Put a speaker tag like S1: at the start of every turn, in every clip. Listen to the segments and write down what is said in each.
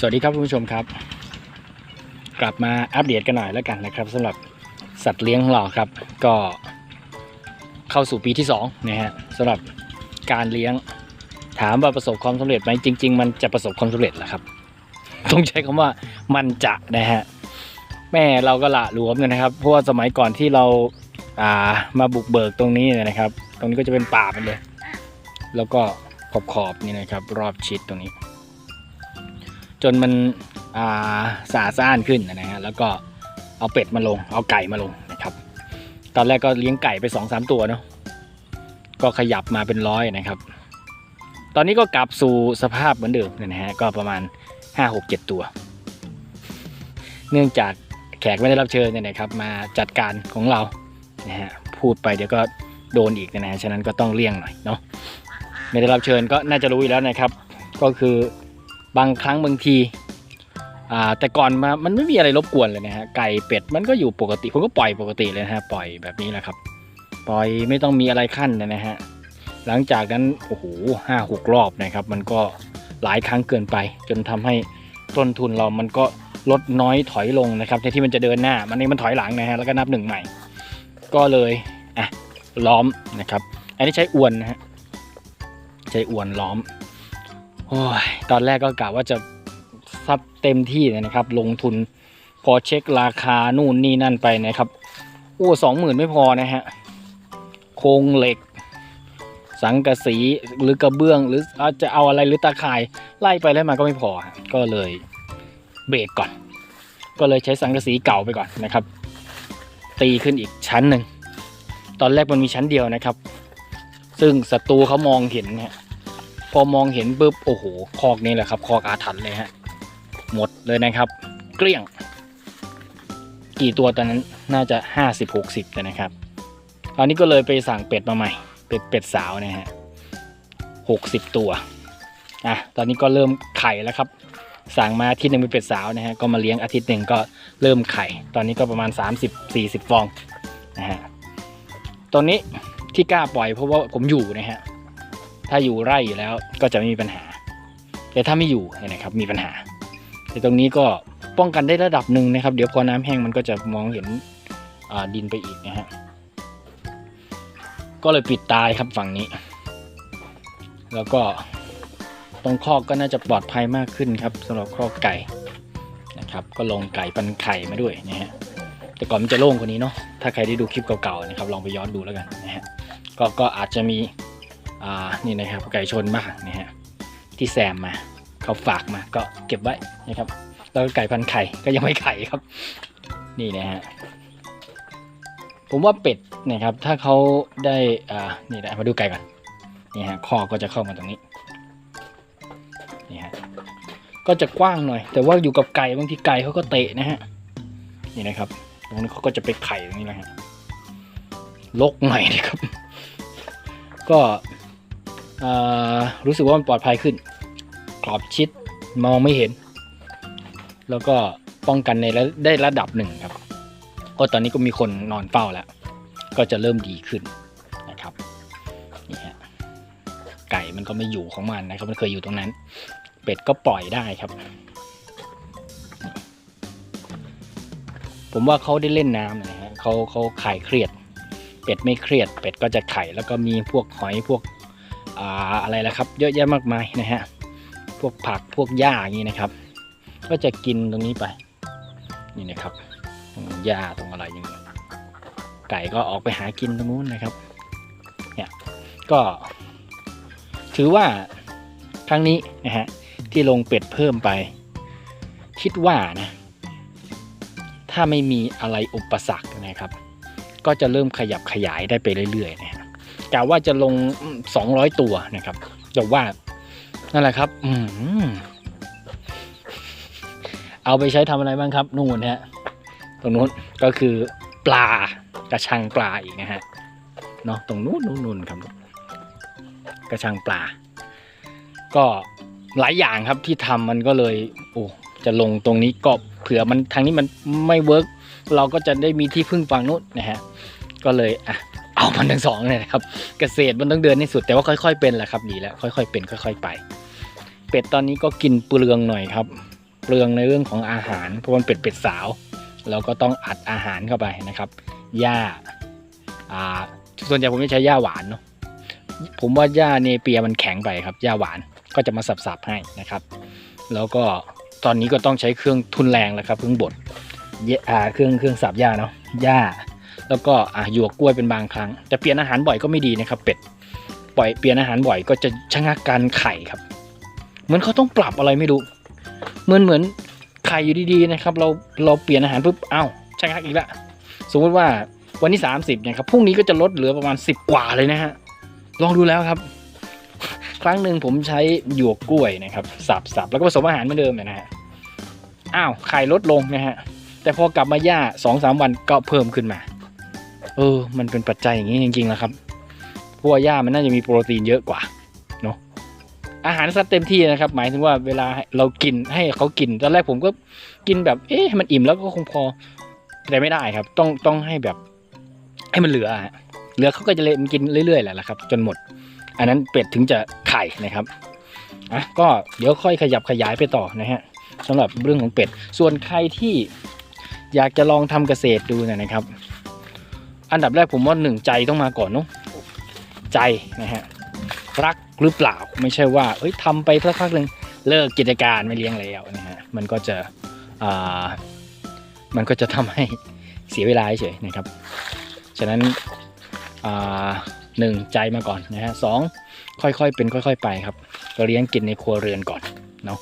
S1: สวัสดีครับคุณผู้ชมครับ กลับมาอัปเดตกันหน่อยแล้วกันนะครับสำหรับสัตว์เลี้ยงของเราครับ ก็เข้าสู่ปีที่2นะฮะสำหรับการเลี้ยงถามว่าประสบความสำเร็จไหมจริง ๆ มันจะประสบความสำเร็จแหละครับต้องใช้คำว่ามันจะนะฮะแม่เราก็ละหลวมกันนะครับ เพราะว่าสมัยก่อนที่เราอ่ามาบุกเบิกตรงนี้นะครับ ตรงนี้ก็จะเป็นป่าไปเลย แล้วก็ขอบขอบนี่นะครับ รอบชิดตรงนี้ นมันาสะอาดสะอ้านขึ้นนะฮะแล้วก็เอาเป็ดมาลง เอาไก่มาลงนะครับ ตอนแรกก็เลี้ยงไก่ไปสองสามตัวเนาะก็ขยับมาเป็นร้อยนะครับ ตอนนี้ก็กลับสู่สภาพเหมือนเดิมนะฮะก็ประมาณห้าหกเจ็ดตัว เนื่องจากแขกไม่ได้รับเชิญเนี่ยนะครับ มาจัดการของเรานะฮะพูดไปเดี๋ยวก็โดนอีกนะฮะฉะนั้นก็ต้องเลี่ยงหน่อยเนาะไม่ได้รับเชิญก็น่าจะรู้อยู่แล้วนะครับ ก็คือ บางครั้งบางทีอ่าแต่ก่อนมามันไม่มีอะไรรบกวนเลยนะฮะไก่เป็ดมันก็อยู่ปกติผมก็ปล่อยปกติเลยนะฮะปล่อยแบบนี้แหละครับ ปล่อยไม่ต้องมีอะไรขั้นนะฮะหลังจากนั้นโอ้โหห้าหกรอบนะครับ มันก็หลายครั้งเกินไป จนทำให้ต้นทุนเรามันก็ลดน้อยถอยลงนะครับแทนที่มันจะเดินหน้า มันนี่มันถอยหลังนะฮะแล้วก็นับหนึ่งใหม่ ก็เลยอะล้อมนะครับ อันนี้ใช้อวนนะฮะใช้อวนล้อมโอ้ย ตอนแรกก็กะว่าจะซับเต็มที่เลยนะครับ ลงทุนพอเช็คราคานู่นนี่นั่นไปนะครับโอ้สองหมื่นไม่พอนะฮะโครงเหล็ก สังกะสีหรือกระเบื้องหรือจะเอาอะไรหรือตาข่ายไล่ไปไล่มาก็ไม่พอ ก็เลยเบรกก่อน ก็เลยใช้สังกะสีเก่าไปก่อนนะครับ ตีขึ้นอีกชั้นหนึ่ง ตอนแรกมันมีชั้นเดียวนะครับ ซึ่งศัตรูเขามองเห็นนะฮะ พอมองเห็นปุ๊บโอ้โหคอกนี้แหละครับคอกอาถรรพ์เลยฮะหมดเลยนะครับ เกลี้ยง กี่ตัวตอนนั้นน่าจะห้าสิบหกสิบเลยนะครับตอนนี้ก็เลยไปสั่งเป็ดมาใหม่ เป็ดเป็ดสาวนะฮะหกสิบตัวอะตอนนี้ก็เริ่มไข่แล้วครับ สั่งมาอาทิตย์หนึ่งเป็นเป็ดสาวนะฮะก็มาเลี้ยงอาทิตย์หนึ่งก็เริ่มไข่ ตอนนี้ก็ประมาณ 30-40 ฟองนะฮะตอนนี้ที่กล้าปล่อยเพราะว่าผมอยู่นะฮะ ถ้าอยู่ไร่อยู่แล้วก็จะไม่มีปัญหา แต่ถ้าไม่อยู่เนี่ยนะครับมีปัญหา แต่ตรงนี้ก็ป้องกันได้ระดับหนึ่งนะครับ เดี๋ยวพอน้ำแห้งมันก็จะมองเห็นดินไปอีกนะฮะก็เลยปิดตายครับฝั่งนี้ แล้วก็ตรงคอกก็น่าจะปลอดภัยมากขึ้นครับสำหรับคอกไก่นะครับ ก็ลงไก่ปันไข่มาด้วยนะฮะแต่ก่อนมันจะโล่งกว่านี้เนาะถ้าใครได้ดูคลิปเก่าๆนะครับลองไปย้อนดูแล้วกันนะฮะก็ก็อาจจะมี อ่านี่นะครับไก่ชนบ้างนะฮะที่แซมมาเขาฝากมาก็เก็บไว้นะครับแล้วก็ไก่พันไข่ก็ยังไม่ไข่ครับ นี่นะฮะผมว่าเป็ดนะครับ ถ้าเขาได้อ่านี่นะมาดูไก่ก่อนนี่ฮะคอก็จะเข้ามาตรงนี้นี่ฮะก็จะกว้างหน่อย แต่ว่าอยู่กับไก่บางทีไก่เขาก็เตะนะฮะนี่นะครับตรงนี้เขาก็จะไปไข่ตรงนี้นะฮะลกหน่อยนะครับ ก็ รู้สึกว่ามันปลอดภัยขึ้นกรอบชิดมองไม่เห็น แล้วก็ป้องกันในได้ระดับหนึ่งครับ ก็ตอนนี้ก็มีคนนอนเฝ้าแล้ว ก็จะเริ่มดีขึ้นนะครับนี่ฮะไก่มันก็ไม่อยู่ของมันนะครับ มันเคยอยู่ตรงนั้น เป็ดก็ปล่อยได้ครับ ผมว่าเขาได้เล่นน้ำนะฮะเขาเขาคลายเครียด เป็ดไม่เครียด เป็ดก็จะไข่แล้วก็มีพวกหอยพวก อะไรละครับ เยอะแยะมากมายนะฮะพวกผักพวกหญ้าอย่างนี้นะครับ ก็จะกินตรงนี้ไป นี่นะครับหญ้าตรงอะไรอย่างนี้ยไก่ก็ออกไปหากินตรงนู้นนะครับเนี่ยก็ถือว่าครั้งนี้นะฮะที่ลงเป็ดเพิ่มไป คิดว่านะถ้าไม่มีอะไรอุปสรรคนะครับ ก็จะเริ่มขยับขยายได้ไปเรื่อยๆนะ กะว่าจะลง200ตัวนะครับ แต่ว่านั่นแหละครับ อืเอาไปใช้ทำอะไรบ้างครับ นู่นฮะตรงนู้นก็คือปลากระชังปลาอีกนะฮะเนาะตรงนู้นนู้นนู้นครับ กระชังปลา ก็หลายอย่างครับที่ทำมันก็เลยโอ้จะลงตรงนี้ก็เผื่อมันทางนี้มันไม่เวิร์กเราก็จะได้มีที่พึ่งฝั่งนู้นนะฮะก็เลยอะ เอามันทั้งสองเลยนะครับ เกษตรมันต้องเดินให้สุดแต่ว่าค่อยๆเป็นแหละครับดีแล้วค่อยๆเป็นค่อย ๆ ไป เป็ดตอนนี้ก็กินเปลืองหน่อยครับ เปลืองในเรื่องของอาหาร เพราะมันเป็ดเป็ดสาว เราก็ต้องอัดอาหารเข้าไปนะครับหญ้าอ่าส่วนใหญ่ผมจะใช้หญ้าหวานเนาะผมว่าหญ้าเนเปียมันแข็งไปครับหญ้าหวานก็จะมาสับๆให้นะครับ แล้วก็ตอนนี้ก็ต้องใช้เครื่องทุนแรงแล้วครับเครื่องบดเยอ่าเครื่องเครื่องสับหญ้าเนาะหญ้า แล้วก็อะหยวกกล้วยเป็นบางครั้ง แต่เปลี่ยนอาหารบ่อยก็ไม่ดีนะครับ เป็ดปล่อยเปลี่ยนอาหารบ่อยก็จะชะงักการไข่ครับ เหมือนเขาต้องปรับอะไรไม่รู้เหมือนเหมือนไข่อยู่ดีๆนะครับ เราเราเปลี่ยนอาหารปุ๊บอ้าวชะงักอีกละสมมติว่าวันที่30เนี่ยครับพรุ่งนี้ก็จะลดเหลือประมาณ 10 กว่าเลยนะฮะลองดูแล้วครับ ครั้งหนึ่งผมใช้หยวกกล้วยนะครับสับสับแล้วก็ผสมอาหารเหมือนเดิมเนี่ยนะฮะอ้าวไข่ลดลงนะฮะแต่พอกลับมาย่าสองสามวันก็เพิ่มขึ้นมา เออ มันเป็นปัจจัยอย่างนี้จริงๆแล้วครับพว่าหญ้ามันน่าจะมีโปรตีนเยอะกว่าเนาะอาหารสัตว์เต็มที่นะครับ หมายถึงว่าเวลาเรากินให้เขากินตอนแรกผมก็กินแบบ เอ๊ะมันอิ่มแล้วก็คงพอแต่ไม่ได้ครับ ต้องต้องให้แบบ ให้มันเหลือฮะเหลือเขาก็จะเละมันกินเรื่อยๆแหละละครับ จนหมด อันนั้นเป็ดถึงจะไข่นะครับอะก็เดี๋ยวค่อยขยับขยายไปต่อนะฮะสำหรับเรื่องของเป็ด ส่วนใครที่อยากจะลองทำเกษตรดูนะครับ อันดับแรกผมว่าหนึ่งใจต้องมาก่อนเนาะใจนะฮะรักหรือเปล่าไม่ใช่ว่าเอ้ยทำไปสักพักหนึ่งเลิกกิจการไม่เลี้ยงแล้วนะฮะมันก็จะอ่ามันก็จะทำให้เสียเวลาเฉยนะครับ ฉะนั้นอ่าหนึ่งใจมาก่อนนะฮะสองค่อยๆเป็นค่อย ๆ ไปครับเราเลี้ยงกินในครัวเรือนก่อนเนาะ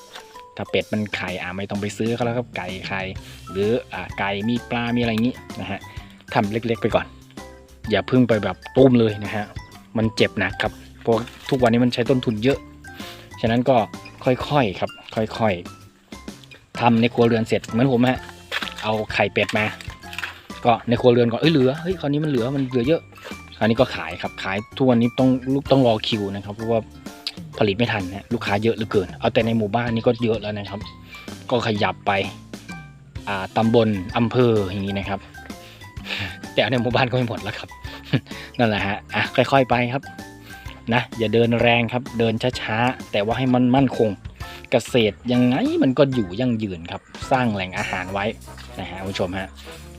S1: ถ้าเป็ดมันไข่อ่าไม่ต้องไปซื้อเขาแล้วครับไก่ไข่หรืออ่าไก่มีปลามีอะไรอย่างนี้นะฮะ ทำเล็ก ๆ ไปก่อน อย่าพึ่งไปแบบตุ้มเลยนะฮะ มันเจ็บหนักครับ เพราะทุกวันนี้มันใช้ต้นทุนเยอะ ฉะนั้นก็ค่อยๆครับ ค่อยๆทำในครัวเรือนเสร็จเหมือนผมฮะ เอาไข่เป็ดมา ก็ในครัวเรือนก่อน เอ้ยเหลือ เฮ้ยคราวนี้มันเหลือ มันเหลือเยอะ คราวนี้ก็ขายครับ ขายทุกวันนี้ต้องลูกต้องรอคิวนะครับ เพราะว่าผลิตไม่ทันนะลูกค้าเยอะเหลือเกิน เอาแต่ในหมู่บ้านนี่ก็เยอะแล้วนะครับ ก็ขยับไปอ่าตำบลอำเภออย่างนี้นะครับ แต่ในหมู่บ้านก็ไม่หมดแล้วครับ นั่นแหละฮะอะค่อย ๆ ไปครับนะอย่าเดินแรงครับ เดินช้าๆแต่ว่าให้มันมั่นคงเกษตรยังไงมันก็อยู่ยั่งยืนครับ สร้างแหล่งอาหารไว้นะฮะคุณผู้ชมฮะ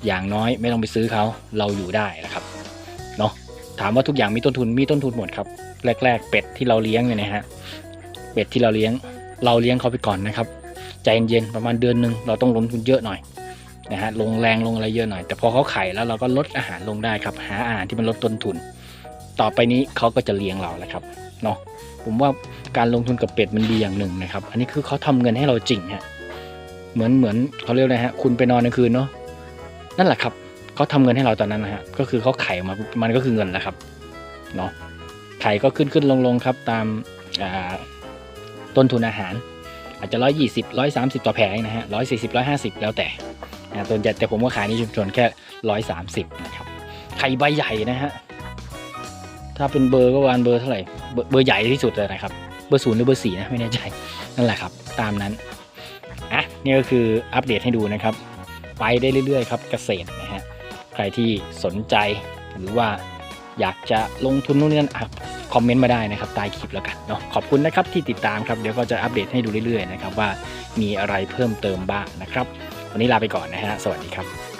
S1: อย่างน้อยไม่ต้องไปซื้อเขาเราอยู่ได้นะครับเนาะถามว่าทุกอย่างมีต้นทุนมีต้นทุนหมดครับ แรก ๆ เป็ดที่เราเลี้ยงเนี่ยนะฮะเป็ดที่เราเลี้ยง เราเลี้ยงเขาไปก่อนนะครับ ใจเย็นๆประมาณเดือนหนึ่งเราต้องลงทุนเยอะหน่อย นะฮะลงแรงลงอะไรเยอะหน่อย แต่พอเขาไข่แล้วเราก็ลดอาหารลงได้ครับ หาอาหารที่มันลดต้นทุน ต่อไปนี้เขาก็จะเลี้ยงเราแหละครับเนาะผมว่าการลงทุนกับเป็ดมันดีอย่างหนึ่งนะครับ อันนี้คือเขาทำเงินให้เราจริงฮะเหมือนเหมือนเขาเรียกอะไรฮะ คุณไปนอนกลางคืนเนาะนั่นแหละครับเขาทำเงินให้เราตอนนั้นนะฮะก็คือเขาไข่มามันก็คือเงินแล้วครับเนาะไข่ก็ขึ้นขึ้นลงลงครับตามอ่าต้นทุนอาหาร อาจจะร้อยยี่สิบร้อยสามสิบต่อแผงนะฮะร้อยสี่สิบร้อยห้าสิบแล้วแต่ นะส่วนใหญ่แต่ผมก็ขายในชุมชนแค่ร้อยสามสิบนะครับไข่ใบใหญ่นะฮะถ้าเป็นเบอร์ก็ประมาณเบอร์เท่าไหร่เบอร์ใหญ่ที่สุดเลยนะครับ เบอร์ศูนย์หรือเบอร์สี่นะไม่แน่ใจนั่นแหละครับ ตามนั้นอะนี่ก็คืออัปเดตให้ดูนะครับ ไปได้เรื่อยๆครับเกษตรนะฮะใครที่สนใจหรือว่าอยากจะลงทุนนู่นนี่นั่นคอมเมนต์มาได้นะครับใต้คลิปแล้วกันเนาะขอบคุณนะครับที่ติดตามครับเดี๋ยวก็จะอัปเดตให้ดูเรื่อยๆนะครับว่ามีอะไรเพิ่มเติมบ้างนะครับ วันนี้ลาไปก่อนนะฮะ สวัสดีครับ